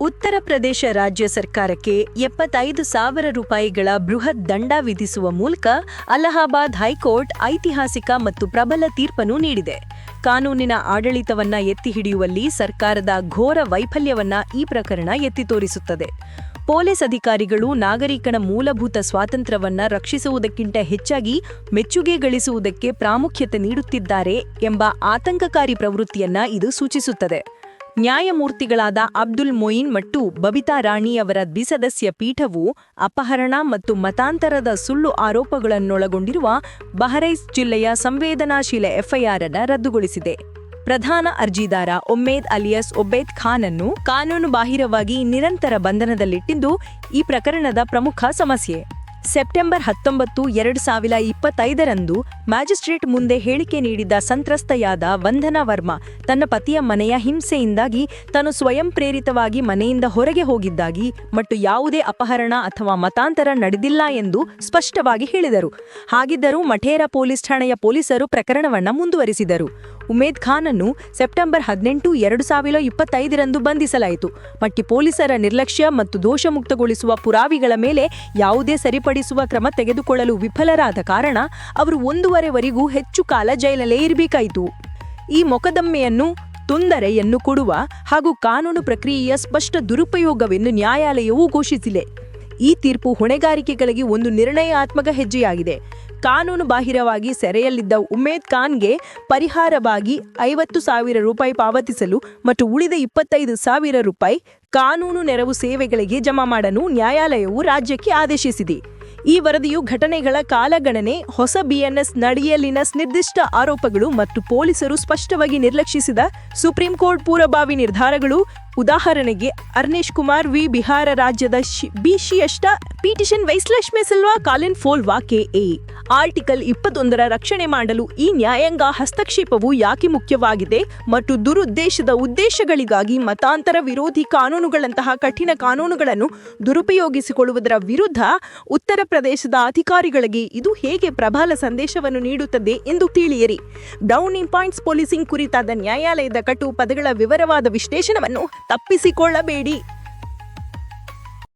ಉತ್ತರ ಪ್ರದೇಶ ರಾಜ್ಯ ಸರ್ಕಾರಕ್ಕೆ ಎಪ್ಪತ್ತೈದು ಸಾವಿರ ರೂಪಾಯಿಗಳ ಬೃಹತ್ ದಂಡ ವಿಧಿಸುವ ಮೂಲಕ ಅಲಹಾಬಾದ್ ಹೈಕೋರ್ಟ್ ಐತಿಹಾಸಿಕ ಮತ್ತು ಪ್ರಬಲ ತೀರ್ಪನ್ನು ನೀಡಿದೆ. ಕಾನೂನಿನ ಆಡಳಿತವನ್ನ ಎತ್ತಿ ಹಿಡಿಯುವಲ್ಲಿ ಸರ್ಕಾರದ ಘೋರ ವೈಫಲ್ಯವನ್ನ ಈ ಪ್ರಕರಣ ಎತ್ತಿ ತೋರಿಸುತ್ತದೆ. ಪೊಲೀಸ್ ಅಧಿಕಾರಿಗಳು ನಾಗರಿಕನ ಮೂಲಭೂತ ಸ್ವಾತಂತ್ರ್ಯವನ್ನ ರಕ್ಷಿಸುವುದಕ್ಕಿಂತ ಹೆಚ್ಚಾಗಿ ಮೆಚ್ಚುಗೆ ಗಳಿಸುವುದಕ್ಕೆ ಪ್ರಾಮುಖ್ಯತೆ ನೀಡುತ್ತಿದ್ದಾರೆ ಎಂಬ ಆತಂಕಕಾರಿ ಪ್ರವೃತ್ತಿಯನ್ನ ಇದು ಸೂಚಿಸುತ್ತದೆ. ನ್ಯಾಯಮೂರ್ತಿಗಳಾದ ಅಬ್ದುಲ್ ಮೊಯಿನ್ ಮತ್ತು ಬಬಿತಾ ರಾಣಿ ಅವರ ದ್ವಿಸದಸ್ಯ ಪೀಠವು ಅಪಹರಣ ಮತ್ತು ಮತಾಂತರದ ಸುಳ್ಳು ಆರೋಪಗಳನ್ನೊಳಗೊಂಡಿರುವ ಬಹರೈಸ್ ಜಿಲ್ಲೆಯ ಸಂವೇದನಾಶೀಲ ಎಫ್ಐಆರ್ ಅನ್ನು ರದ್ದುಗೊಳಿಸಿದೆ. ಪ್ರಧಾನ ಅರ್ಜಿದಾರ ಒಮ್ಮೇದ್ ಅಲಿಯಸ್ ಒಬೇದ್ ಖಾನ್ ಅನ್ನು ಕಾನೂನುಬಾಹಿರವಾಗಿ ನಿರಂತರ ಬಂಧನದಲ್ಲಿಟ್ಟಿದ್ದು ಈ ಪ್ರಕರಣದ ಪ್ರಮುಖ ಸಮಸ್ಯೆ. ಸೆಪ್ಟೆಂಬರ್ ಹತ್ತೊಂಬತ್ತು, ಎರಡು ಸಾವಿರ ಇಪ್ಪತ್ತೈದರಂದು ಮ್ಯಾಜಿಸ್ಟ್ರೇಟ್ ಮುಂದೆ ಹೇಳಿಕೆ ನೀಡಿದ್ದ ಸಂತ್ರಸ್ತೆಯಾದ ವಂದನಾ ವರ್ಮಾ ತನ್ನ ಪತಿಯ ಮನೆಯ ಹಿಂಸೆಯಿಂದಾಗಿ ತಾನು ಸ್ವಯಂ ಪ್ರೇರಿತವಾಗಿ ಮನೆಯಿಂದ ಹೊರಗೆ ಹೋಗಿದ್ದಾಗಿ ಮತ್ತು ಯಾವುದೇ ಅಪಹರಣ ಅಥವಾ ಮತಾಂತರ ನಡೆದಿಲ್ಲ ಎಂದು ಸ್ಪಷ್ಟವಾಗಿ ಹೇಳಿದರು. ಹಾಗಿದ್ದರೂ ಮಠೇರ ಪೊಲೀಸ್ ಠಾಣೆಯ ಪೊಲೀಸರು ಪ್ರಕರಣವನ್ನು ಮುಂದುವರಿಸಿದರು. ಉಮೇದ್ ಖಾನ್ ಅನ್ನು ಸೆಪ್ಟೆಂಬರ್ ಹದಿನೆಂಟು, ಎರಡು ಸಾವಿರದ ಇಪ್ಪತ್ತೈದರಂದು ಬಂಧಿಸಲಾಯಿತು. ಮಟ್ಟಿ ಪೊಲೀಸರ ನಿರ್ಲಕ್ಷ್ಯ ಮತ್ತು ದೋಷಮುಕ್ತಗೊಳಿಸುವ ಪುರಾವಿಗಳ ಮೇಲೆ ಯಾವುದೇ ಸರಿಪಡಿಸುವ ಕ್ರಮ ತೆಗೆದುಕೊಳ್ಳಲು ವಿಫಲರಾದ ಕಾರಣ ಅವರು ಒಂದೂವರೆವರೆಗೂ ಹೆಚ್ಚು ಕಾಲ ಜೈಲಲ್ಲೇ ಇರಬೇಕಾಯಿತು. ಈ ಮೊಕದ್ದಮೆಯನ್ನು ತೊಂದರೆಯನ್ನು ಕೊಡುವ ಹಾಗೂ ಕಾನೂನು ಪ್ರಕ್ರಿಯೆಯ ಸ್ಪಷ್ಟ ದುರುಪಯೋಗವೆಂದು ನ್ಯಾಯಾಲಯವು ಘೋಷಿಸಿದೆ. ಈ ತೀರ್ಪು ಹೊಣೆಗಾರಿಕೆಗಳಿಗೆ ಒಂದು ನಿರ್ಣಯಾತ್ಮಕ ಹೆಜ್ಜೆಯಾಗಿದೆ. ಕಾನೂನು ಬಾಹಿರವಾಗಿ ಸೆರೆಯಲ್ಲಿದ್ದ ಉಮೇದ್ ಖಾನ್ಗೆ ಪರಿಹಾರವಾಗಿ ಐವತ್ತು ಸಾವಿರ ರೂಪಾಯಿ ಪಾವತಿಸಲು ಮತ್ತು ಉಳಿದ ಇಪ್ಪತ್ತೈದು ಸಾವಿರ ರೂಪಾಯಿ ಕಾನೂನು ನೆರವು ಸೇವೆಗಳಿಗೆ ಜಮಾ ಮಾಡಲು ನ್ಯಾಯಾಲಯವು ರಾಜ್ಯಕ್ಕೆ ಆದೇಶಿಸಿದೆ. ಈ ವರದಿಯು ಘಟನೆಗಳ ಕಾಲಗಣನೆ, ಹೊಸ ಬಿಎನ್ಎಸ್ ನಡಿಯಲ್ಲಿನ ನಿರ್ದಿಷ್ಟ ಆರೋಪಗಳು ಮತ್ತು ಪೊಲೀಸರು ಸ್ಪಷ್ಟವಾಗಿ ನಿರ್ಲಕ್ಷಿಸಿದ ಸುಪ್ರೀಂ ಕೋರ್ಟ್ ಪೂರ್ವಭಾವಿ ನಿರ್ಧಾರಗಳು, ಉದಾಹರಣೆಗೆ ಅರ್ನೇಶ್ ಕುಮಾರ್ ವಿ ಬಿಹಾರ ರಾಜ್ಯದ ಬಿಶಿಯಷ್ಟ ಪಿಟಿಷನ್ ವೈಸ್ಲಕ್ಷ್ಮೆ ಸಿಲ್ವಾ, ಕಾಲಿನ್ ಫೋಲ್ವಾ ಕೆಎ ಆರ್ಟಿಕಲ್ ಇಪ್ಪತ್ತೊಂದರ ರಕ್ಷಣೆ ಮಾಡಲು ಈ ನ್ಯಾಯಾಂಗ ಹಸ್ತಕ್ಷೇಪವು ಯಾಕೆ ಮುಖ್ಯವಾಗಿದೆ ಮತ್ತು ದುರುದ್ದೇಶದ ಉದ್ದೇಶಗಳಿಗಾಗಿ ಮತಾಂತರ ವಿರೋಧಿ ಕಾನೂನುಗಳಂತಹ ಕಠಿಣ ಕಾನೂನುಗಳನ್ನು ದುರುಪಯೋಗಿಸಿಕೊಳ್ಳುವುದರ ವಿರುದ್ಧ ಉತ್ತರ ಪ್ರದೇಶದ ಅಧಿಕಾರಿಗಳಿಗೆ ಇದು ಹೇಗೆ ಪ್ರಬಲ ಸಂದೇಶವನ್ನು ನೀಡುತ್ತದೆ ಎಂದು ತಿಳಿಯಿರಿ. ಡೌನಿಂಗ್ ಪಾಯಿಂಟ್ಸ್ ಪೊಲೀಸಿಂಗ್ ಕುರಿತಾದ ನ್ಯಾಯಾಲಯದ ಕಟು ಪದಗಳ ವಿವರವಾದ ವಿಶ್ಲೇಷಣವನ್ನು ತಪ್ಪಿಸಿಕೊಳ್ಳಬೇಡಿ.